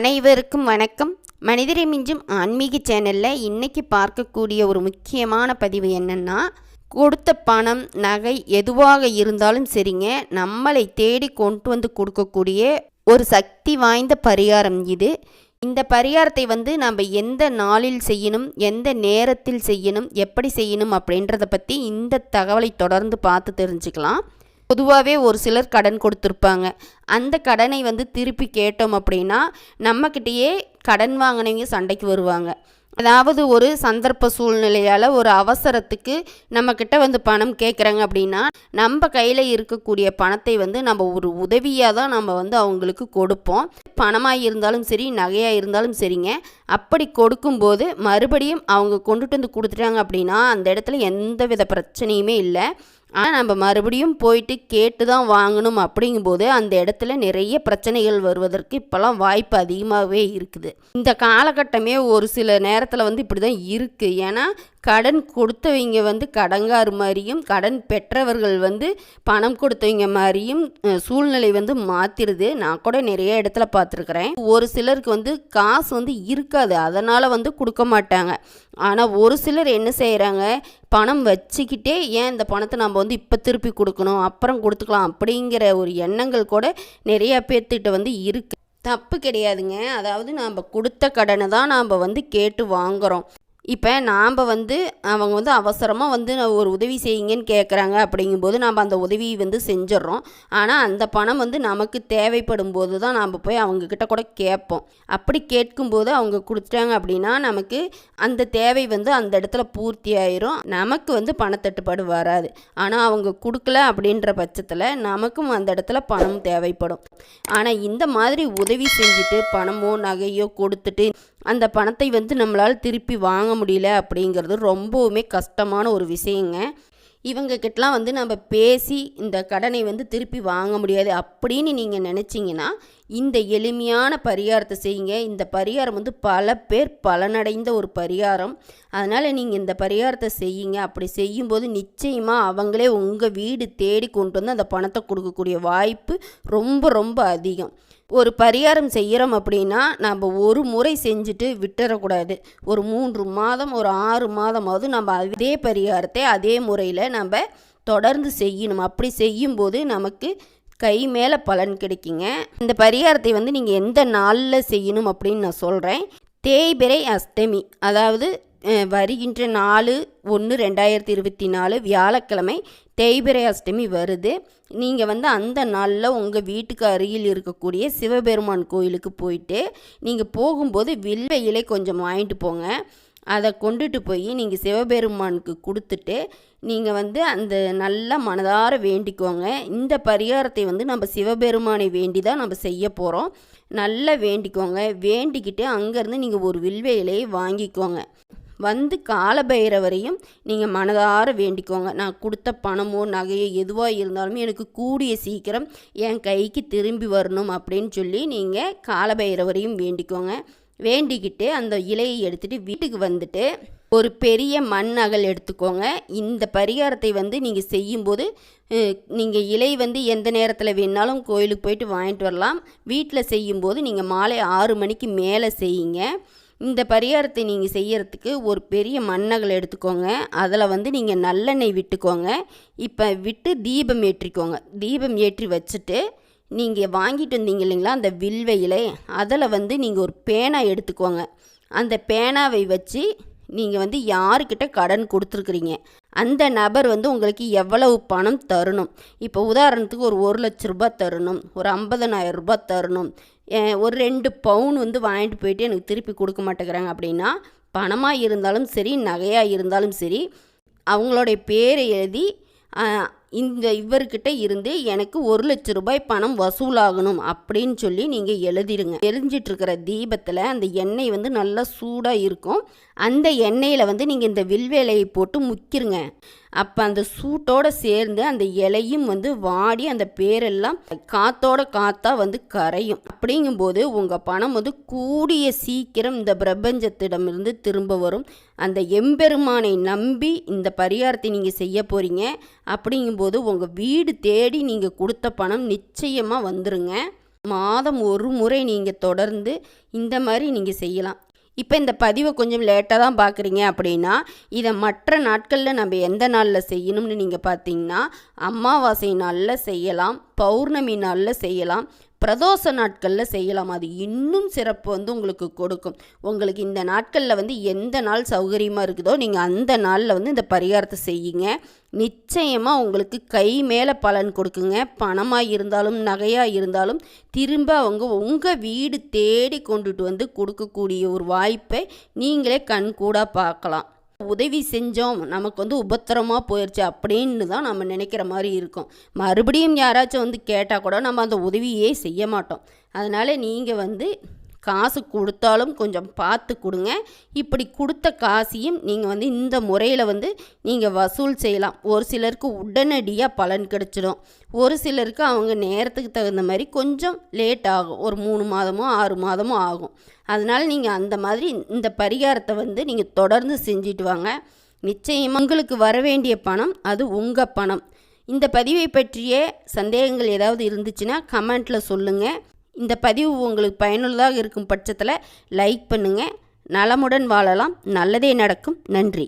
அனைவருக்கும் வணக்கம். மனிதரை மிஞ்சும் ஆன்மீக சேனலில் இன்றைக்கி பார்க்கக்கூடிய ஒரு முக்கியமான பதிவு என்னென்னா கொடுத்த பணம் நகை எதுவாக இருந்தாலும் சரிங்க நம்மளை தேடி கொண்டு வந்து கொடுக்கக்கூடிய ஒரு சக்தி வாய்ந்த பரிகாரம் இது. இந்த பரிகாரத்தை வந்து நம்ம எந்த நாளில் செய்யணும் எந்த நேரத்தில் செய்யணும் எப்படி செய்யணும் அப்படின்றத பற்றி இந்த தகவலை தொடர்ந்து பார்த்து தெரிஞ்சுக்கலாம். பொதுவாகவே ஒரு சிலர் கடன் கொடுத்துருப்பாங்க. அந்த கடனை வந்து திருப்பி கேட்டோம் அப்படின்னா நம்மக்கிட்டேயே கடன் வாங்கினவங்க சண்டைக்கு வருவாங்க. அதாவது ஒரு சந்தர்ப்ப சூழ்நிலையால் ஒரு அவசரத்துக்கு நம்மக்கிட்ட வந்து பணம் கேட்குறாங்க அப்படின்னா நம்ம கையில் இருக்கக்கூடிய பணத்தை வந்து நம்ம ஒரு உதவியாக தான் நம்ம வந்து அவங்களுக்கு கொடுப்போம். பணமாக இருந்தாலும் சரி நகையாக இருந்தாலும் சரிங்க. அப்படி கொடுக்கும்போது மறுபடியும் அவங்க கொண்டுட்டு வந்து கொடுத்துட்டாங்க அப்படின்னா அந்த இடத்துல எந்த வித பிரச்சனையுமே இல்லை. ஆனால் நம்ம மறுபடியும் போயிட்டு கேட்டு தான் வாங்கணும் அப்படிங்கும்போது அந்த இடத்துல நிறைய பிரச்சனைகள் வருவதற்கு இப்போல்லாம் வாய்ப்பு அதிகமாகவே இருக்குது. இந்த காலகட்டமே ஒரு சில நேரத்தில் வந்து இப்படி தான் இருக்குது ஏன்னா கடன் கொடுத்தவங்க வந்து கடங்கார் மாதிரியும் கடன் பெற்றவர்கள் வந்து பணம் கொடுத்தவங்க மாதிரியும் சூழ்நிலை வந்து மாற்றிடுது நான் கூட நிறைய இடத்துல பார்த்துருக்குறேன். ஒரு சிலருக்கு வந்து காசு வந்து இருக்காது. அதனால் வந்து கொடுக்க மாட்டாங்க. ஆனால் ஒரு சிலர் என்ன செய்கிறாங்க பணம் வச்சுக்கிட்டே ஏன் இந்த பணத்தை நம்ம வந்து இப்போ திருப்பி கொடுக்கணும்? அப்புறம் கொடுத்துக்கலாம் அப்படிங்கிற ஒரு எண்ணங்கள் கூட நிறையா பேர்த்திட்ட வந்து இருக்குது தப்பு கிடையாதுங்க. அதாவது நாம் கொடுத்த கடனை தான் நாம் வந்து கேட்டு வாங்குகிறோம் இப்போ நாம் வந்து அவங்க வந்து அவசரமாக வந்து நான் ஒரு உதவி செய்யுங்கன்னு கேட்குறாங்க அப்படிங்கும்போது நாம் அந்த உதவியை வந்து செஞ்சிடறோம் ஆனால் அந்த பணம் வந்து நமக்கு தேவைப்படும் போது தான் நாம் போய் அவங்கக்கிட்ட கூட கேட்போம். அப்படி கேட்கும்போது அவங்க கொடுத்துட்டாங்க அப்படின்னா நமக்கு அந்த தேவை வந்து அந்த இடத்துல பூர்த்தி ஆயிரும். நமக்கு வந்து பணத்தட்டுப்பாடு வராது. ஆனால் அவங்க கொடுக்கல அப்படின்ற பட்சத்தில் நமக்கும் அந்த இடத்துல பணம் தேவைப்படும். ஆனால் இந்த மாதிரி உதவி செஞ்சுட்டு பணமோ நகையோ கொடுத்துட்டு அந்த பணத்தை வந்து நம்மளால் திருப்பி வாங்க முடியல அப்படிங்கிறது ரொம்பவுமே கஷ்டமான ஒரு விஷயங்க. இவங்கக்கிட்டலாம் வந்து நம்ம பேசி இந்த கடனை வந்து திருப்பி வாங்க முடியாது அப்படின்னு நீங்கள் நினச்சிங்கன்னா இந்த எளிமையான பரிகாரத்தை செய்யுங்க. இந்த பரிகாரம் வந்து பல பேர் பலனடைந்த ஒரு பரிகாரம். அதனால் நீங்கள் இந்த பரிகாரத்தை செய்யுங்க. அப்படி செய்யும்போது நிச்சயமாக அவங்களே உங்கள் வீடு தேடி கொண்டு வந்து அந்த பணத்தை கொடுக்கக்கூடிய வாய்ப்பு ரொம்ப ரொம்ப அதிகம். ஒரு பரிகாரம் செய்கிறோம் அப்படின்னா நம்ம ஒரு முறை செஞ்சுட்டு விட்டுறக்கூடாது. ஒரு மூன்று மாதம் ஒரு ஆறு மாதமாவது நம்ம அதே பரிகாரத்தை அதே முறையில் நம்ம தொடர்ந்து செய்யணும். அப்படி செய்யும்போது நமக்கு கை மேலே பலன் கிடைக்குங்க. இந்த பரிகாரத்தை வந்து நீங்கள் எந்த நாளில் செய்யணும் அப்படின்னு நான் சொல்கிறேன் தேய்பிரை அஷ்டமி. அதாவது வருகின்ற நாலு ஒன்று ரெண்டாயிரத்தி இருபத்தி நாலு வியாழக்கிழமை தேய்பிரை அஷ்டமி வருது. நீங்கள் வந்து அந்த நாளில் உங்கள் வீட்டுக்கு அருகில் இருக்கக்கூடிய சிவபெருமான் கோயிலுக்கு போயிட்டு நீங்கள் போகும்போது வில்வ இலை கொஞ்சம் வாங்கிட்டு போங்க. அதை கொண்டுட்டு போய் நீங்கள் சிவபெருமானுக்கு கொடுத்துட்டு நீங்கள் வந்து அந்த நல்ல மனதார வேண்டிக்கோங்க. இந்த பரிகாரத்தை வந்து நம்ம சிவபெருமானை வேண்டி தான் நம்ம செய்ய போகிறோம் நல்லா வேண்டிக்கோங்க. வேண்டிக்கிட்டு அங்கேருந்து நீங்கள் ஒரு வில்வ இலையை வாங்கிக்கோங்க. வந்து காலபைரவரையும் நீங்கள் மனதார வேண்டிக்கோங்க. நான் கொடுத்த பணமோ நகையோ எதுவாக இருந்தாலுமே எனக்கு கூடிய சீக்கிரம் என் கைக்கு திரும்பி வரணும் அப்படின்னு சொல்லி நீங்கள் காலபைரவரையும் வேண்டிக்கோங்க. வேண்டிக்கிட்டு அந்த இலையை எடுத்துகிட்டு வீட்டுக்கு வந்துட்டு ஒரு பெரிய மண் அகல் எடுத்துக்கோங்க. இந்த பரிகாரத்தை வந்து நீங்கள் செய்யும்போது நீங்கள் இலை வந்து எந்த நேரத்தில் வேணாலும் கோயிலுக்கு போயிட்டு வாங்கிட்டு வரலாம். வீட்டில் செய்யும்போது நீங்கள் மாலை ஆறு மணிக்கு மேலே செய்யுங்க. இந்த பரிகாரத்தை நீங்கள் செய்யறதுக்கு ஒரு பெரிய மண்ணகல் எடுத்துக்கோங்க. அதில் வந்து நீங்கள் நல்லெண்ணெய் விட்டுக்கோங்க. இப்போ விட்டு தீபம் ஏற்றிக்கோங்க. தீபம் ஏற்றி வச்சுட்டு நீங்கள் வாங்கிட்டு வந்தீங்க இல்லைங்களா அந்த வில்வையிலே அதில் வந்து நீங்கள் ஒரு பேனா எடுத்துக்கோங்க. அந்த பேனாவை வச்சு நீங்கள் வந்து யாருக்கிட்ட கடன் கொடுத்துருக்குறீங்க அந்த நபர் வந்து உங்களுக்கு எவ்வளவு பணம் தரணும். இப்போ உதாரணத்துக்கு ஒரு ஒரு லட்ச ரூபாய் தரணும் ஒரு ஐம்பதனாயிரம் ரூபாய் தரணும். ஒரு ரெண்டு பவுன் வந்து வாங்கிட்டு போயிட்டு எனக்கு திருப்பி கொடுக்க மாட்டேங்கிறாங்க. அப்படின்னா பணமாக இருந்தாலும் சரி நகையாக இருந்தாலும் சரி அவங்களுடைய பேரை எழுதி இந்த இவர்கிட்ட இருந்து எனக்கு ஒரு லட்ச ரூபாய் பணம் வசூலாகணும் அப்படின்னு சொல்லி நீங்கள் எழுதிடுங்க எரிஞ்சிட்டு இருக்கிற தீபத்தில் அந்த எண்ணெய் வந்து நல்லா சூடாக இருக்கும். அந்த எண்ணெயில் வந்து நீங்கள் இந்த வில்வேலையை போட்டு முக்கிருங்க. அப்போ அந்த சூட்டோட சேர்ந்து அந்த இலையும் வந்து வாடி அந்த பேரெல்லாம் காத்தோட காத்தா வந்து கரையும். அப்படிங்கும்போது உங்கள் பணம் வந்து கூடிய சீக்கிரம் இந்த பிரபஞ்சத்திடமிருந்து திரும்ப வரும். அந்த எம்பெருமானை நம்பி இந்த பரிகாரத்தை நீங்கள் செய்ய போகிறீங்க அப்படிங்கும்போது உங்கள் வீடு தேடி நீங்கள் கொடுத்த பணம் நிச்சயமாக வந்துருங்க. மாதம் ஒரு முறை நீங்கள் தொடர்ந்து இந்த மாதிரி நீங்கள் செய்யலாம். இப்போ இந்த பதிவை கொஞ்சம் லேட்டாக தான் பார்க்குறீங்க அப்படின்னா இதை மற்ற நாட்களில் நம்ம எந்த நாளில் செய்யணும்னு நீங்கள் பார்த்தீங்கன்னா அமாவாசை நாளில் செய்யலாம் பௌர்ணமி நாளில் செய்யலாம் பிரதோஷ நாட்களில் செய்யலாம். அது இன்னும் சிறப்பு வந்து உங்களுக்கு கொடுக்கும். உங்களுக்கு இந்த நாட்களில் வந்து எந்த நாள் சௌகரியமாக இருக்குதோ நீங்கள் அந்த நாளில் வந்து இந்த பரிகாரத்தை செய்யுங்க. நிச்சயமாக உங்களுக்கு கை மேலே பலன் கொடுக்குங்க. பணமாக இருந்தாலும் நகையாக இருந்தாலும் திரும்ப அவங்க உங்கள் வீடு தேடி கொண்டுட்டு வந்து கொடுக்கக்கூடிய ஒரு வாய்ப்பை நீங்களே கண்கூடாக பார்க்கலாம். உதவி செஞ்சோம். நமக்கு வந்து உபத்திரமாக போயிடுச்சு அப்படின்னு தான் நம்ம நினைக்கிற மாதிரி இருக்கும். மறுபடியும் யாராச்சும் வந்து கேட்டால் கூட நம்ம அந்த உதவியே செய்ய மாட்டோம். அதனால் நீங்கள் வந்து காசு கொடுத்தாலும் கொஞ்சம் பார்த்து கொடுங்க. இப்படி கொடுத்த காசையும் நீங்கள் வந்து இந்த முறையில் வந்து நீங்கள் வசூல் செய்யலாம். ஒரு சிலருக்கு உடனடியாக பலன் கிடச்சிடும். ஒரு சிலருக்கு அவங்க நேரத்துக்கு தகுந்த மாதிரி கொஞ்சம் லேட் ஆகும். ஒரு மூணு மாதமோ ஆறு மாதமோ ஆகும். அதனால் நீங்கள் அந்த மாதிரி இந்த பரிகாரத்தை வந்து நீங்கள் தொடர்ந்து செஞ்சுட்டு வாங்க. நிச்சயம் உங்களுக்கு வர வேண்டிய பணம் அது உங்கள் பணம். இந்த பதிவை பற்றிய சந்தேகங்கள் ஏதாவது இருந்துச்சுன்னா கமெண்ட்டில் சொல்லுங்கள் இந்த பதிவு உங்களுக்கு பயனுள்ளதாக இருக்கும் பட்சத்தில் லைக் பண்ணுங்கள் நலமுடன் வாழலாம். நல்லதே நடக்கும். நன்றி.